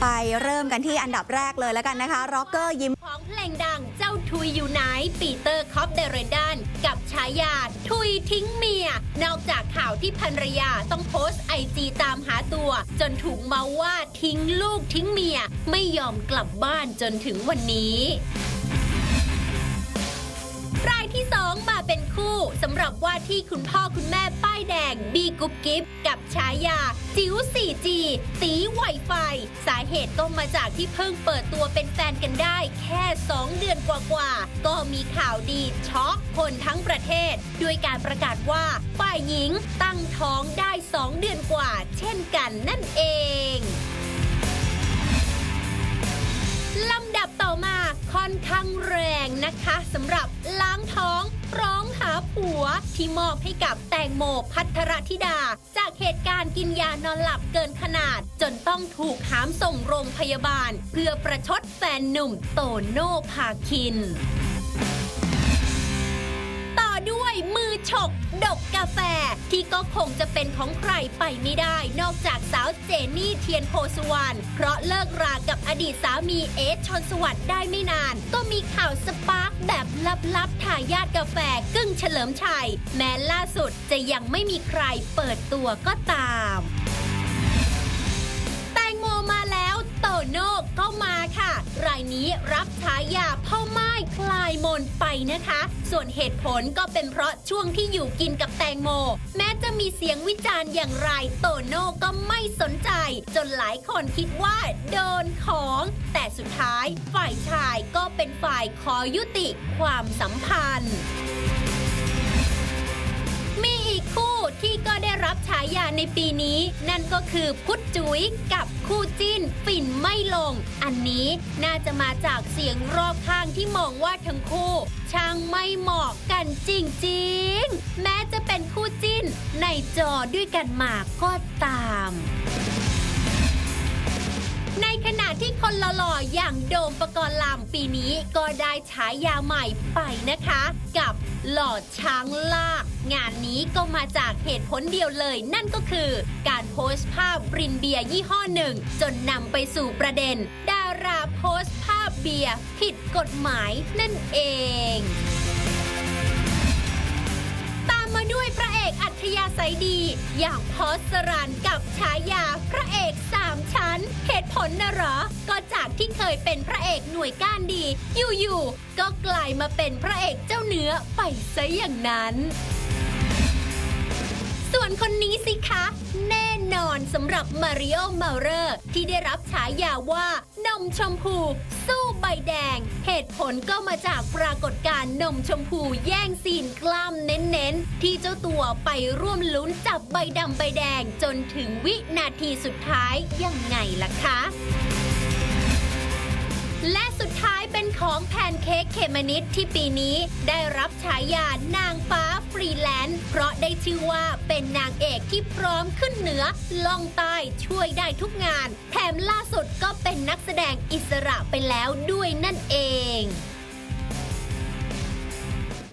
ไปเริ่มกันที่อันดับแรกเลยแล้วกันนะคะร็อกเกอร์ยิ้มของเพลงดังเจ้าทุยอยู่ไหนปีเตอร์คอปเดเรดันกับฉายาทุยทิ้งเมีย นอกจากข่าวที่ภรรยาต้องโพสต์ไอจีตามหาตัว จนถูกเมาว่าทิ้งลูกทิ้งเมีย ไม่ยอมกลับบ้านจนถึงวันนี้ หรับว่าที่คุณพ่อคุณแม่ป้ายแดงบีกุ๊บกิ๊บกับฉายา จิ๋ว 4G ตีไวไฟ สาเหตุก็มาจากที่เพิ่งเปิดตัวเป็นแฟนกันได้ แค่ 2 เดือนกว่าๆ ก็มีข่าวดีช็อกคนทั้งประเทศ ด้วยการประกาศว่าฝ่ายหญิงตั้งท้องได้ 2 เดือนกว่า เช่นกันนั่นเองลำดับต่อมาค่อนข้างแรงนะคะสำหรับล้างท้อง ร้องหาผัว ที่มอบให้กับแตงโมพัทรธิดา จากเหตุการณ์กินยานอนหลับเกินขนาด จนต้องถูกหามส่งโรงพยาบาล เพื่อประชดแฟนหนุ่มโตโน่พาคิน ฉกดกกาแฟ ที่ก็คงจะเป็นของใครไปไม่ได้ นอกจากสาวเจนี่เทียนโพสุวรรณเพราะเลิกรากับอดีตสามีเอสชอนสวัสด์ได้ไม่นาน ก็มีข่าวสปาร์กแบบลับๆทายาทกาแฟกึ่งเฉลิมชัย แม้ล่าสุดจะยังไม่มีใครเปิดตัวก็ตาม มนไปนะคะ ส่วนเหตุผลก็เป็นเพราะช่วงที่อยู่กินกับแตงโม แม้จะมีเสียงวิจารณ์อย่างไรโตโน่ก็ไม่สนใจ จนหลายคนคิดว่าโดนของ แต่สุดท้ายฝ่ายชายก็เป็นฝ่ายขอยุติความสัมพันธ์ มีอีกคู่ ในปีนี้ นั่นก็คือพุทธจุ๋ยกับคู่จิ้นปิ่นไม่ลง อันนี้น่าจะมาจากเสียงรอบข้างที่มองว่าทั้งคู่ช่างไม่เหมาะกันจริงๆ แม้จะเป็นคู่จิ้นในจอด้วยกันมาก็ตาม ในขณะ ที่คนหล่อๆอย่างโดมปกรณ์ลำปีนี้ก็ได้ฉายาใหม่ไปนะคะ กับหล่อช้างลาก งานนี้ก็มาจากเหตุผลเดียวเลย นั่นก็คือการโพสต์ภาพบรินเบียร์ยี่ห้อหนึ่ง จนนำไปสู่ประเด็น ดาราโพสต์ภาพเบียร์ผิดกฎหมายนั่นเองตามมาด้วยพระเอกอัธยาศัยดี อย่างพอสสรันกับ ตุผลนะหรอ ก็จากที่เคยเป็นพระเอกหน่วยก้านดี อยู่ๆ ก็กลายมาเป็นพระเอกเจ้าเนื้อไปซะอย่างนั้น ส่วนคนนี้สิคะ แน่นอนสำหรับมาริโอเมาเรอร์ที่ได้รับฉายาว่านมชมพู สู้ใบแดง เหตุผลก็มาจากปรากฏการณ์นมชมพูแย่งซีนกล้ามเน้นๆ ที่เจ้าตัวไปร่วมลุ้นจับใบดำใบแดงจนถึงวินาทีสุดท้ายยังไงล่ะคะและสุดท้ายเป็นของแพนเค้กเขมนิดที่ปีนี้ได้รับฉายานางฟ้าฟรีแลนซ์เพราะได้ชื่อว่าเป็นนางเอกที่พร้อมขึ้นเหนือล่องใต้ช่วยได้ทุกงาน แถมล่า นักแสดงอิสระไปแล้วด้วยนั่นเอง